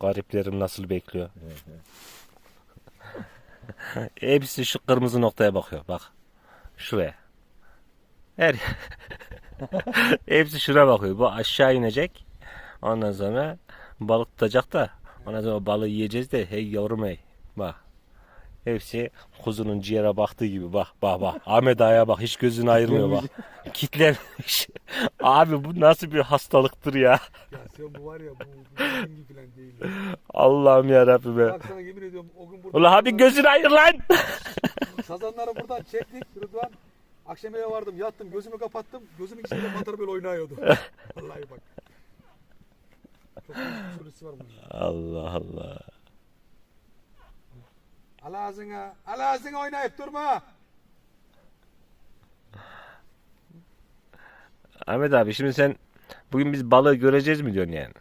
Gariplerim nasıl bekliyor. Hepsi şu kırmızı noktaya bakıyor. Bak. Şuraya. Her Hepsi şuna bakıyor. Bu aşağı inecek. Ondan sonra balık tutacak da ondan sonra balığı yiyeceğiz de hey yavrum hey. Bak. Hepsi kuzunun ciğere baktığı gibi bak bak bak. Ahmet Ağa'ya bak hiç gözünü ayırmıyor bak. Kitlenmiş. Abi bu nasıl bir hastalıktır ya. Ya sen bu var ya bu, bu bilgi falan değil. ya. Allah'ım ya Rabbi be. Bak sana yemin ediyorum o gün burada. Ulan abi gözünü ayır lan. Sazanları buradan çektik Rıdvan. Akşam eve vardım yattım gözümü kapattım. Gözümün içinde mantar böyle oynuyordu. Vallahi bak. Çok büyük psikolojisi var bunun. Allah Allah. Al ağzına, al ağzına oynayıp durma. Ahmet abi şimdi sen bugün biz balığı göreceğiz mi diyorsun yani?